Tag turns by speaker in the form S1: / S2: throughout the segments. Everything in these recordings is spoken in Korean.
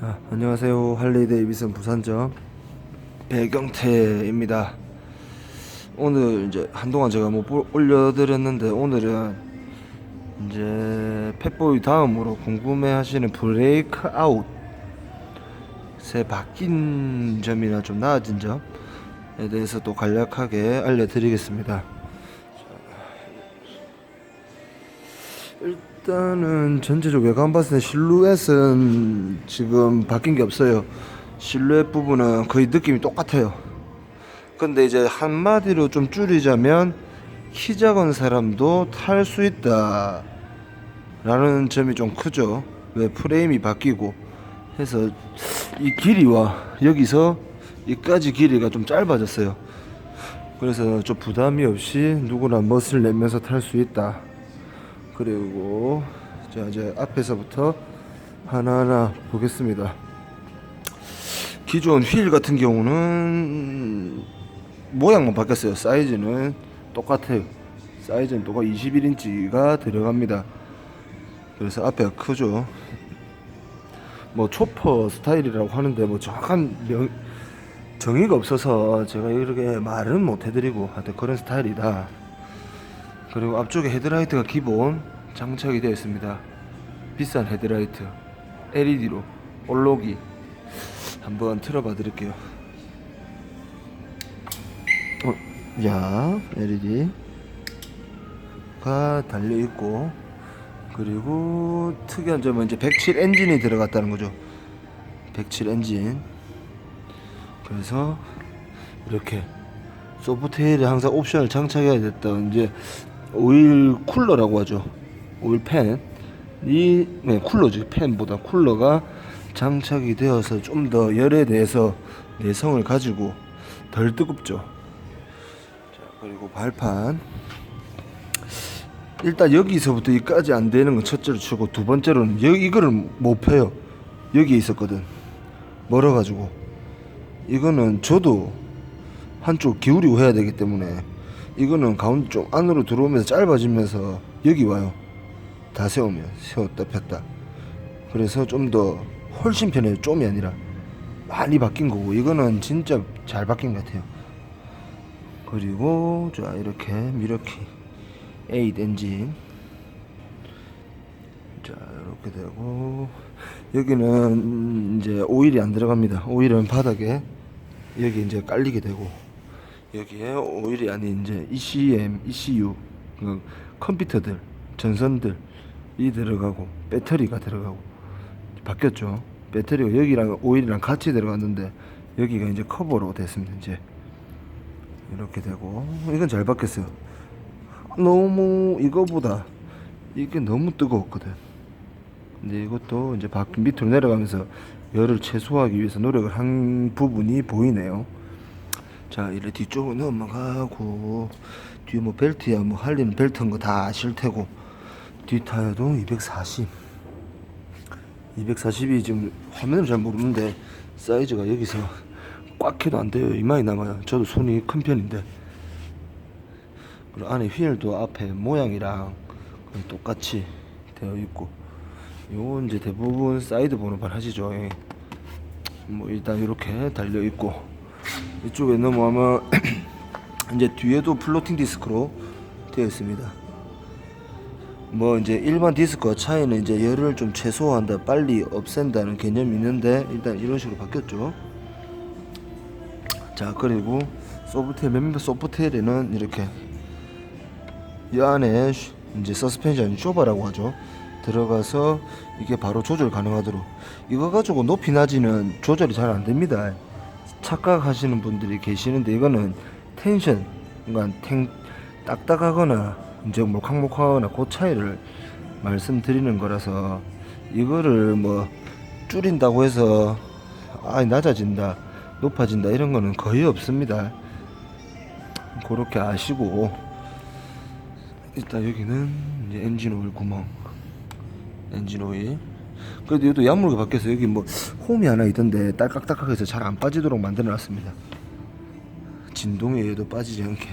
S1: 아, 안녕하세요. 할리 데이비슨 부산점 배경태입니다. 오늘 이제 한동안 제가 못 볼- 올려드렸는데 오늘은 이제 펫보이 다음으로 궁금해하시는 브레이크 아웃 새 바뀐 점이나 좀 나아진 점에 대해서 또 간략하게 알려드리겠습니다. 일단은 전체적 외관 봤을 때 실루엣은 지금 바뀐 게 없어요. 실루엣 부분은 거의 느낌이 똑같아요. 근데 이제 한마디로 좀 줄이자면 키 작은 사람도 탈 수 있다. 라는 점이 좀 크죠. 왜 프레임이 바뀌고 해서 이 길이와 여기서 이까지 길이가 좀 짧아졌어요. 그래서 좀 부담이 없이 누구나 멋을 내면서 탈 수 있다. 그리고 자 이제 앞에서부터 하나하나 보겠습니다. 기존 휠 같은 경우는 모양만 바뀌었어요. 사이즈는 똑같아요. 사이즈는 똑같 21인치가 들어갑니다. 그래서 앞에가 크죠. 뭐 초퍼 스타일이라고 하는데 뭐 정확한 명, 정의가 없어서 제가 이렇게 말은 못 해드리고 하여튼 그런 스타일이다. 그리고 앞쪽에 헤드라이트가 기본 장착이 되어 있습니다. 비싼 헤드라이트 LED로 올로기 한번 틀어봐 드릴게요. 어, 야 LED가 달려 있고 그리고 특이한 점은 이제 107 엔진이 들어갔다는 거죠. 107 엔진. 그래서 이렇게 소프트웨어에 항상 옵션을 장착해야 됐던 이제 오일 쿨러라고 하죠. 오일 팬. 이 네, 쿨러죠. 팬보다 쿨러가 장착이 되어서 좀 더 열에 대해서 내성을 가지고 덜 뜨겁죠. 자, 그리고 발판. 일단 여기서부터 여기까지 안 되는 건 첫째로 치고 두 번째로는 여기 이거를 못 펴요. 여기에 있었거든. 멀어가지고 이거는 저도 한쪽 기울이고 해야 되기 때문에 이거는 가운데 좀 안으로 들어오면서 짧아지면서 여기 와요. 다 세우면 세웠다 폈다. 그래서 좀 더 훨씬 편해요. 좀이 아니라 많이 바뀐 거고 이거는 진짜 잘 바뀐 것 같아요. 그리고 자 이렇게 미러키 8 엔진 자 이렇게 되고 여기는 이제 오일이 안 들어갑니다. 오일은 바닥에 여기 이제 깔리게 되고 여기에 오일이 아닌 이제 ECM, ECU 그 컴퓨터들, 전선들 이 들어가고 배터리가 들어가고 바뀌었죠. 배터리가 여기랑 오일이랑 같이 들어갔는데 여기가 이제 커버로 됐습니다. 이제 이렇게 되고 이건 잘 바뀌었어요. 너무 이거보다 이게 너무 뜨거웠거든. 근데 이것도 이제 밖 밑으로 내려가면서 열을 최소화하기 위해서 노력을 한 부분이 보이네요. 자, 이래 뒤쪽으로 넘어가고 뒤에 뭐 벨트야 뭐 할리는 벨트인 거 다 아실 테고 뒤 타이어도 240. 240이 지금 화면으로 잘 모르는데 사이즈가 여기서 꽉 해도 안 돼요. 이마이 남아요. 저도 손이 큰 편인데. 그리고 안에 휠도 앞에 모양이랑 똑같이 되어 있고 요건 이제 대부분 사이드 번호판 하시죠 예. 뭐 일단 이렇게 달려 있고 이쪽에 넘어가면 이제 뒤에도 플로팅 디스크로 되어 있습니다 뭐 이제 일반 디스크와 차이는 이제 열을 좀 최소화한다 빨리 없앤다는 개념이 있는데 일단 이런 식으로 바뀌었죠 자 그리고 소프트웨어 멤버 소프트웨어에는 이렇게 이 안에 쉬- 이제 서스펜션이 쇼바라고 하죠. 들어가서 이게 바로 조절 가능하도록 이거 가지고 높이 낮이는 조절이 잘 안 됩니다. 착각하시는 분들이 계시는데 이거는 텐션 그러니까 탱 딱딱하거나 이제 몰캉몰캉하거나 그 차이를 말씀드리는 거라서 이거를 뭐 줄인다고 해서 아 낮아진다 높아진다 이런 거는 거의 없습니다. 그렇게 아시고 일단 여기는 이제 엔진 오일 구멍 엔진 오일. 그래도 이것도 야물게 바뀌어서 여기 뭐 홈이 하나 있던데 딸깍딸깍해서 잘 안 빠지도록 만들어 놨습니다. 진동에 얘도 빠지지 않게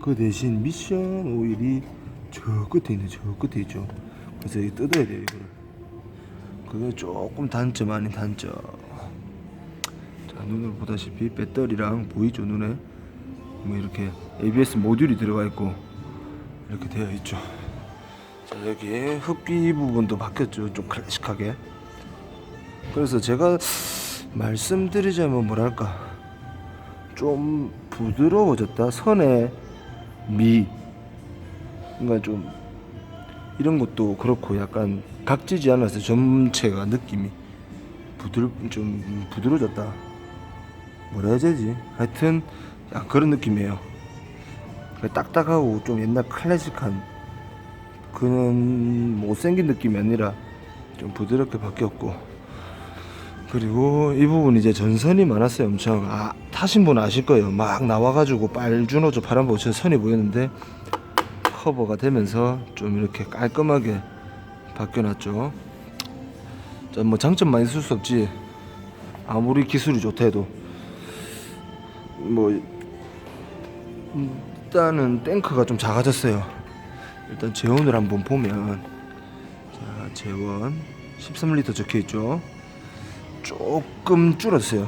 S1: 그 대신 미션 오일이 저 끝에 있네 저 끝에 있죠 그래서 이 뜯어야 돼요 이거를 그게 조금 단점 아닌 단점. 자 눈으로 보다시피 배터리랑 보이죠 눈에 뭐 이렇게 ABS 모듈이 들어가 있고 이렇게 되어 있죠. 자 여기 흡기 부분도 바뀌었죠 좀 클래식하게. 그래서 제가 말씀드리자면 뭐랄까 좀 부드러워졌다 선의 미. 그러니까 좀 이런 것도 그렇고 약간 각지지 않아서 전체가 느낌이. 부드러 좀 부드러워졌다. 뭐라 해야 되지? 하여튼 그런 느낌이에요. 그러니까 딱딱하고 좀 옛날 클래식한 그런 못생긴 느낌이 아니라 좀 부드럽게 바뀌었고 그리고 이 부분 이제 전선이 많았어요. 엄청 아 타신 분 아실 거예요. 막 나와가지고 빨주노조 파란보처럼 선이 보였는데 커버가 되면서 좀 이렇게 깔끔하게 바뀌어놨죠. 자 뭐 장점만 있을 수 없지. 아무리 기술이 좋다 해도. 뭐 음, 일단은 탱크가 좀 작아졌어요. 일단 재원을 한번 보면. 자 재원. 13리터 적혀있죠 조금 줄었어요.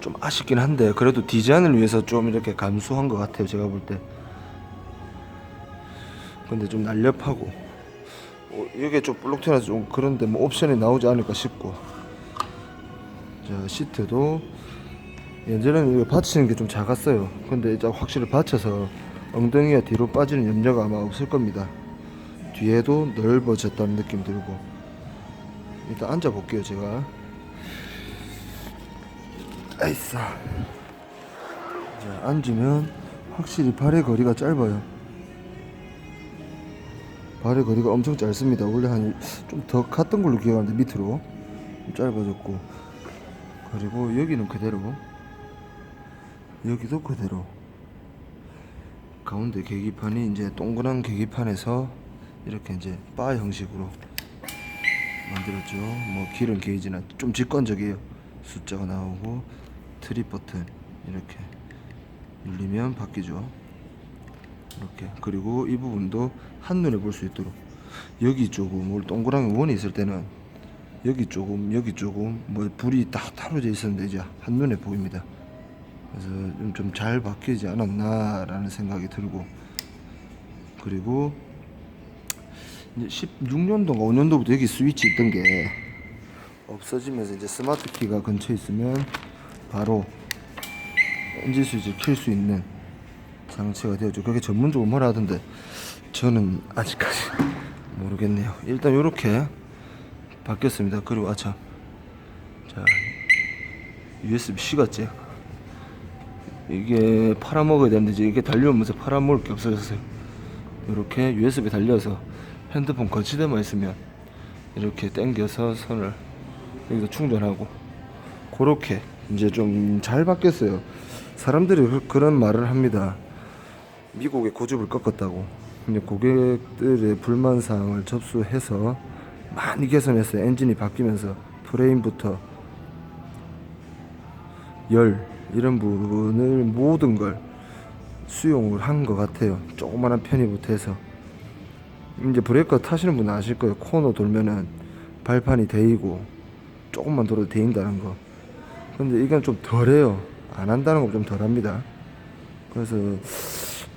S1: 좀 아쉽긴 한데 그래도 디자인을 위해서 좀 이렇게 감수한 것 같아요. 제가 볼 때. 근데 좀 날렵하고 어, 이게 좀 볼록 튀어나서 좀 그런데 뭐 옵션이 나오지 않을까 싶고 자 시트도 예전에는 이거 받치는 게 좀 작았어요. 근데 이제 확실히 받쳐서 엉덩이가 뒤로 빠지는 염려가 아마 없을 겁니다. 뒤에도 넓어졌다는 느낌 들고 일단 앉아 볼게요 제가. 아이싸. 자 앉으면 확실히 발의 거리가 짧아요. 발의 거리가 엄청 짧습니다. 원래 한 좀 더 갔던 걸로 기억하는데 밑으로. 좀 짧아졌고. 그리고 여기는 그대로. 여기도 그대로. 가운데 계기판이 이제 동그란 계기판에서 이렇게 이제 바 형식으로 만들었죠. 뭐 기름 게이지나 좀 직관적이에요. 숫자가 나오고 트립 버튼 이렇게 눌리면 바뀌죠. 이렇게 그리고 이 부분도 한눈에 볼 수 있도록 여기 조금 뭘 동그라미 원이 있을 때는 여기 조금 여기 조금 뭐 불이 딱 타로져 있었는데 이제 한눈에 보입니다. 그래서 좀 잘 바뀌지 않았나라는 생각이 들고 그리고 이제 16년도인가 5년도부터 여기 스위치 있던 게 없어지면서 이제 스마트 키가 근처에 있으면 바로 엔진 스위치를 킬수 있는 장치가 되었죠. 그게 전문적으로 뭐라 하던데 저는 아직까지 모르겠네요. 일단 이렇게 바뀌었습니다. 그리고 아참 자 USB-C 같지? 이게 팔아먹어야 되는데 이게 달려오면서 팔아먹을 게 없어졌어요. 이렇게 USB 달려서 핸드폰 거치대만 있으면 이렇게 당겨서 선을 여기서 충전하고 그렇게 이제 좀 잘 바뀌었어요. 사람들이 그- 그런 말을 합니다. 미국의 고집을 꺾었다고. 근데 고객들의 불만 사항을 접수해서 많이 개선했어요. 엔진이 바뀌면서 프레임부터 열 이런 부분을 모든 걸 수용을 한 것 같아요. 조그만한 편의부터 해서 이제 브레이크 타시는 분 아실 거예요. 코너 돌면은 발판이 데이고 조금만 돌아도 데인다는 거. 근데 이건 좀 덜해요. 안 한다는 거 좀 덜합니다. 그래서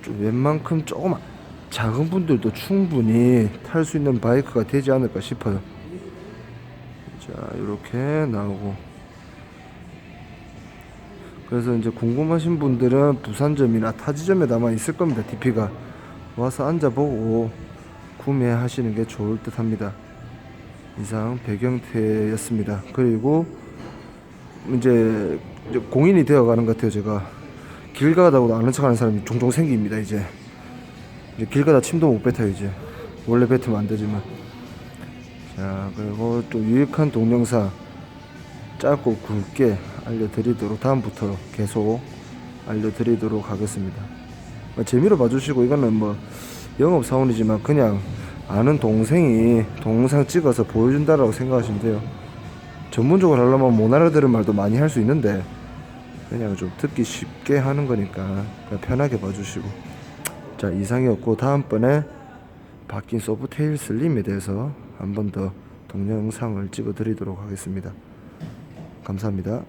S1: 좀 웬만큼 조금 작은 분들도 충분히 탈 수 있는 바이크가 되지 않을까 싶어요. 자, 이렇게 나오고. 그래서 이제 궁금하신 분들은 부산점이나 타지점에 남아 있을 겁니다. DP가 와서 앉아보고 구매하시는 게 좋을 듯 합니다. 이상 배경태였습니다. 그리고 이제, 공인이 되어 가는 것 같아요. 제가 길 가다고도 아는 척 하는 사람이 종종 생깁니다. 이제 이제 길 가다 침도 못 뱉어요. 이제 원래 뱉으면 안 되지만 자 그리고 또 유익한 동영상 짧고 굵게 알려드리도록 다음부터 계속 알려드리도록 하겠습니다. 뭐 재미로 봐주시고 이거는 뭐 영업 사원이지만 그냥 아는 동생이 동영상 찍어서 보여준다라고 생각하시면 돼요. 전문적으로 하려면 못 알아들은 말도 많이 할 수 있는데 그냥 좀 듣기 쉽게 하는 거니까 편하게 봐주시고 자 이상이었고 다음번에 바뀐 소프트웨어 슬림에 대해서 한 번 더 동영상을 찍어 드리도록 하겠습니다. 감사합니다.